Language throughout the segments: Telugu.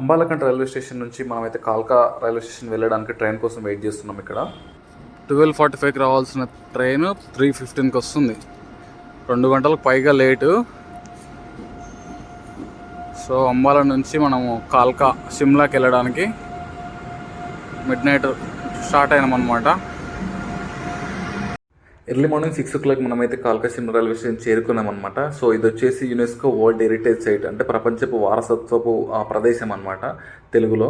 అంబాలకంట రైల్వే స్టేషన్ నుంచి మనమైతే కాల్కా రైల్వే స్టేషన్ వెళ్ళడానికి ట్రైన్ కోసం వెయిట్ చేస్తున్నాం ఇక్కడ. ట్వెల్వ్ ఫార్టీ ఫైవ్కి రావాల్సిన ట్రైన్ త్రీ ఫిఫ్టీన్కి వస్తుంది. రెండు గంటలకు పైగా లేటు. సో అంబాల నుంచి మనము కాల్కా సిమ్లాకి వెళ్ళడానికి మిడ్ నైట్ స్టార్ట్ అయినామన్నమాట. Early morning six o'clock మనమైతే కాల్కా సిమ్ రైల్వే స్టేషన్ చేరుకున్నామన్నమాట. సో ఇది వచ్చేసి యునెస్కో వరల్డ్ హెరిటేజ్ సైట్ అంటే ప్రపంచపు వారసత్వపు ప్రదేశం అనమాట తెలుగులో.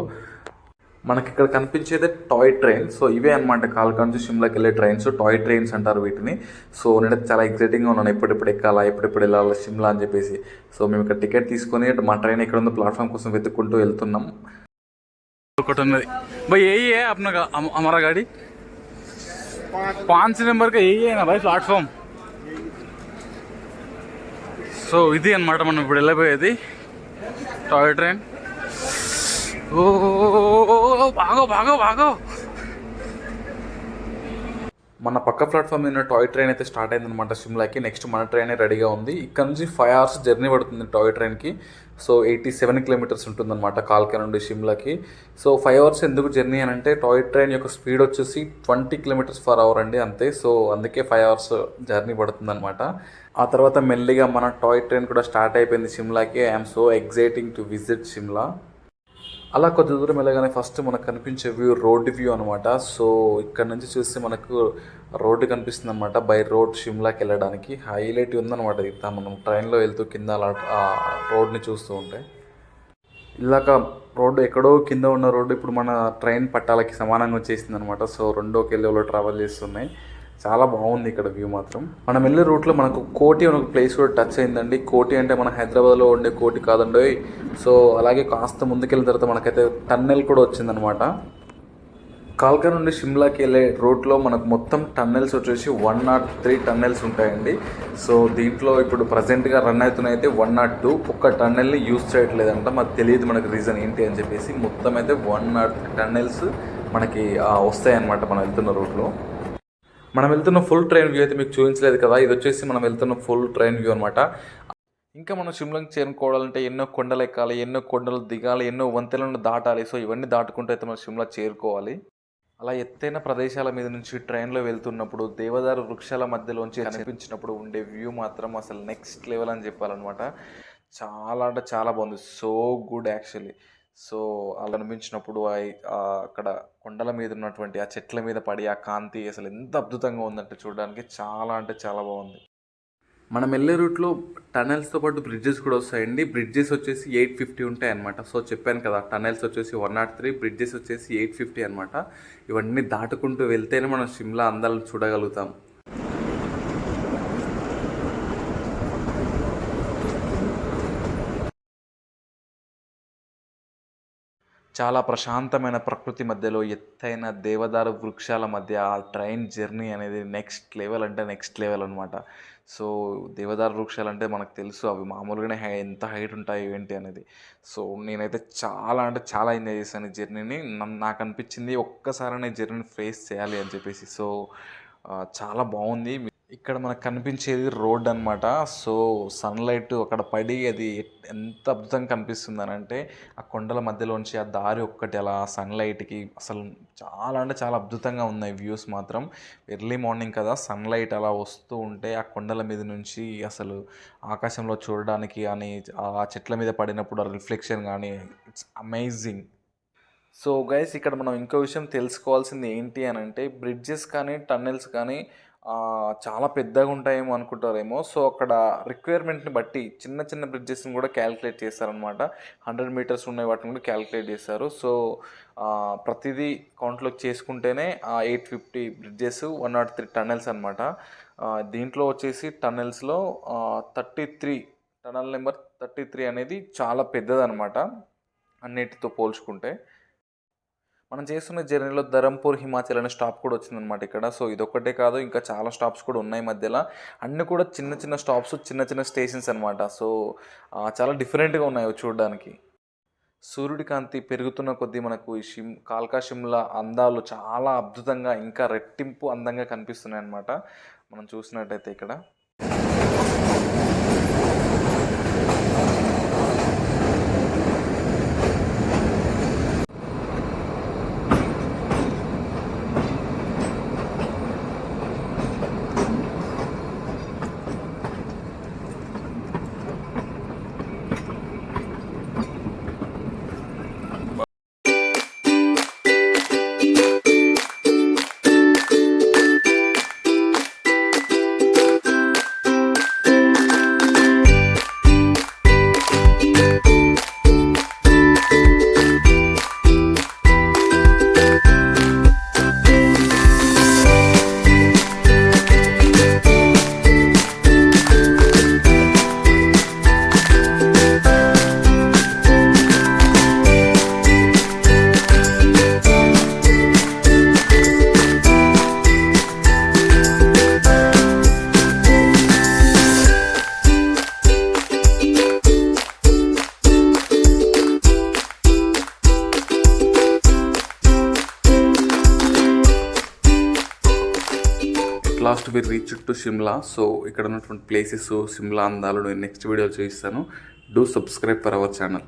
మనకి ఇక్కడ కనిపించేదే టాయ్ ట్రైన్ సో ఇవే అనమాట కాల్కా నుంచి షిమ్లాకి వెళ్ళే ట్రైన్స్ టాయ్ ట్రైన్స్ అంటారు వీటిని. సో నేనైతే చాలా ఎక్సైటింగ్గా ఉన్నాను. ఎప్పుడెప్పుడు ఎక్కాలా ఎప్పుడెప్పుడు వెళ్ళాలా షిమ్లా అని చెప్పేసి. సో మేము ఇక్కడ టికెట్ తీసుకొని మా ట్రైన్ ఎక్కడ ఉందో ప్లాట్ఫామ్ కోసం వెతుక్కుంటూ వెళ్తున్నాం. ఒకటి ఉన్నది. ఏ ఏ అమ్మ గాడి పాంచ్ నెంబర్కి ఏ నా ప్లాట్ఫామ్. సో ఇది అనమాట మనం ఇప్పుడు వెళ్ళిపోయేది టాయ్ ట్రైన్. ఓ బాగో బాగో బాగో. మన పక్క ప్లాట్ఫామ్ మీద టాయ్ ట్రైన్ అయితే స్టార్ట్ అయిందనమాట సిమ్లాకి. నెక్స్ట్ మన ట్రైన్ రెడీగా ఉంది. ఇక్కడ నుంచి ఫైవ్ అవర్స్ జర్నీ పడుతుంది టాయ్ ట్రైన్కి సో ఎయిటీ సెవెన్ కిలోమీటర్స్ ఉంటుందన్నమాట కాల్కా నుండి సిమ్లాకి. సో ఫైవ్ అవర్స్ ఎందుకు జర్నీ అని అంటే టాయ్ ట్రైన్ యొక్క స్పీడ్ వచ్చేసి ట్వంటీ కిలోమీటర్స్ పర్ అవర్ అండి అంతే. సో అందుకే ఫైవ్ అవర్స్ జర్నీ పడుతుందన్నమాట. ఆ తర్వాత మెల్లిగా మన టాయ్ ట్రైన్ కూడా స్టార్ట్ అయిపోయింది సిమ్లాకి. I'm so exciting to visit Shimla అలా కొద్ది దూరం వెళ్ళగానే ఫస్ట్ మనకు కనిపించే వ్యూ రోడ్ వ్యూ అనమాట సో ఇక్కడ నుంచి చూస్తే మనకు రోడ్డు కనిపిస్తుంది అనమాట బై రోడ్ షిమ్లాకి వెళ్ళడానికి. హైలైట్ ఉందన్నమాట ఇది. మనం ట్రైన్లో వెళ్తూ కింద అలా రోడ్ని చూస్తూ ఉంటే. ఇలాక రోడ్డు ఎక్కడో కింద ఉన్న రోడ్డు ఇప్పుడు మన ట్రైన్ పట్టాలకి సమానంగా వచ్చేసింది అనమాట సో రెండో కెళ్ళలో ట్రావెల్ చేస్తున్నాయి. చాలా బాగుంది ఇక్కడ వ్యూ మాత్రం. మనం వెళ్ళే రూట్లో మనకు కోటి అనే ఒక ప్లేస్ కూడా టచ్ అయిందండి. కోటి అంటే మన హైదరాబాద్లో ఉండే కోటి కాదండి. సో అలాగే కాస్త ముందుకెళ్ళిన తర్వాత మనకైతే టన్నెల్ కూడా వచ్చిందనమాట కాల్కా నుండి షిమ్లాకి వెళ్ళే రూట్లో మనకు మొత్తం టన్నెల్స్ వచ్చేసి వన్ నాట్ త్రీ టన్నెల్స్ ఉంటాయండి. సో దీంట్లో ఇప్పుడు ప్రజెంట్గా రన్ అవుతున్నాయి అయితే వన్ నాట్ టూ. ఒక్క టన్నెల్ని యూజ్ చేయట్లేదంట. మాకు తెలియదు మనకు రీజన్ ఏంటి అని చెప్పేసి. మొత్తం అయితే వన్ నాట్ టన్నెల్స్ మనకి వస్తాయన్నమాట మనం వెళ్తున్న రూట్లో. మనం వెళ్తున్న ఫుల్ ట్రైన్ వ్యూ అయితే మీకు చూపించలేదు కదా. ఇది వచ్చేసి మనం వెళ్తున్న ఫుల్ ట్రైన్ వ్యూ అనమాట ఇంకా మనం షిమ్లాంగ్ చేరుకోవాలంటే ఎన్నో కొండలు ఎక్కాలి ఎన్నో కొండలు దిగాలి ఎన్నో వంతెలను దాటాలి. సో ఇవన్నీ దాటుకుంటూ అయితే మనం షిమ్లా చేరుకోవాలి. అలా ఎత్తైన ప్రదేశాల మీద నుంచి ట్రైన్లో వెళ్తున్నప్పుడు దేవదారు వృక్షాల మధ్యలోంచి కనిపించినప్పుడు ఉండే వ్యూ మాత్రం అసలు నెక్స్ట్ లెవెల్ అని చెప్పాలన్నమాట. చాలా అంటే చాలా బాగుంది. సో గుడ్ యాక్చువల్లీ సో అలా అనిపించినప్పుడు ఆ- అక్కడ కొండల మీద ఉన్నటువంటి ఆ చెట్ల మీద పడి ఆ కాంతి అసలు ఎంత అద్భుతంగా ఉందంటే చూడడానికి చాలా అంటే చాలా బాగుంది. మనం వెళ్ళే రూట్లో టనెల్స్తో పాటు బ్రిడ్జెస్ కూడా వస్తాయండి. బ్రిడ్జెస్ వచ్చేసి ఎయిట్ ఫిఫ్టీ ఉంటాయి అనమాట సో చెప్పాను కదా టనెల్స్ వచ్చేసి వన్ నాట్ త్రీ బ్రిడ్జెస్ వచ్చేసి ఎయిట్ ఫిఫ్టీ అనమాట ఇవన్నీ దాటుకుంటూ వెళ్తేనే మనం షిమ్లా అందాలను చూడగలుగుతాం. చాలా ప్రశాంతమైన ప్రకృతి మధ్యలో ఎత్తైన దేవదారు వృక్షాల మధ్య ఆ ట్రైన్ జర్నీ అనేది నెక్స్ట్ లెవెల్ అంటే నెక్స్ట్ లెవెల్ అనమాట సో దేవదారు వృక్షాలు అంటే మనకు తెలుసు అవి మామూలుగానే హై ఎంత హైట్ ఉంటాయి ఏంటి అనేది. సో నేనైతే చాలా అంటే చాలా ఎంజాయ్ చేశాను ఈ జర్నీని. నాకు అనిపించింది ఒక్కసారి జర్నీని ఫేస్ చేయాలి అని చెప్పేసి. సో చాలా బాగుంది. ఇక్కడ మనకు కనిపించేది రోడ్ అనమాట సో సన్లైట్ అక్కడ పడి అది ఎంత అద్భుతంగా కనిపిస్తుంది అని అంటే ఆ కొండల మధ్యలోంచి ఆ దారి ఒక్కటి అలా సన్లైట్కి అసలు చాలా అంటే చాలా అద్భుతంగా ఉన్నాయి వ్యూస్ మాత్రం. ఎర్లీ మార్నింగ్ కదా సన్లైట్ అలా వస్తూ ఉంటే ఆ కొండల మీద నుంచి అసలు ఆకాశంలో చూడడానికి కానీ ఆ చెట్ల మీద పడినప్పుడు ఆ రిఫ్లెక్షన్ కానీ ఇట్స్ అమేజింగ్. సో గైస్ ఇక్కడ మనం ఇంకో విషయం తెలుసుకోవాల్సింది ఏంటి అని అంటే బ్రిడ్జెస్ కానీ టన్నెల్స్ కానీ చాలా పెద్దగా ఉంటాయేమో అనుకుంటారేమో. సో అక్కడ రిక్వైర్మెంట్ని బట్టి చిన్న చిన్న బ్రిడ్జెస్ని కూడా క్యాలిక్యులేట్ చేస్తారనమాట హండ్రెడ్ మీటర్స్ ఉన్నాయి వాటిని కూడా క్యాలిక్యులేట్ చేస్తారు సో ప్రతిదీ కౌంట్లోకి చేసుకుంటేనే ఆ eight fifty bridges one nought three tunnels అనమాట దీంట్లో వచ్చేసి టనెల్స్లో thirty three tunnel number thirty three అనేది చాలా పెద్దదనమాట అన్నిటితో పోల్చుకుంటే. మనం చేస్తున్న జర్నీలో ధరంపూర్ హిమాచల్ అనే స్టాప్ కూడా వచ్చిందనమాట ఇక్కడ. సో ఇదొక్కటే కాదు ఇంకా చాలా స్టాప్స్ కూడా ఉన్నాయి మధ్యలో. అన్నీ కూడా చిన్న చిన్న స్టాప్స్ చిన్న చిన్న స్టేషన్స్ అనమాట సో చాలా డిఫరెంట్గా ఉన్నాయి అవి చూడడానికి. సూర్యుడి కాంతి పెరుగుతున్న కొద్దీ మనకు ఈ షిమ్ కాల్కా షిమ్లా అందాలు చాలా అద్భుతంగా ఇంకా రెట్టింపు అందంగా కనిపిస్తున్నాయి అనమాట మనం చూసినట్టయితే ఇక్కడ. Last we reach to Shimla so ఇక్కడ ఉన్నటువంటి ప్లేసెస్ సిమ్లా అందాలు నేను నెక్స్ట్ వీడియో చూపిస్తాను. Do subscribe for our channel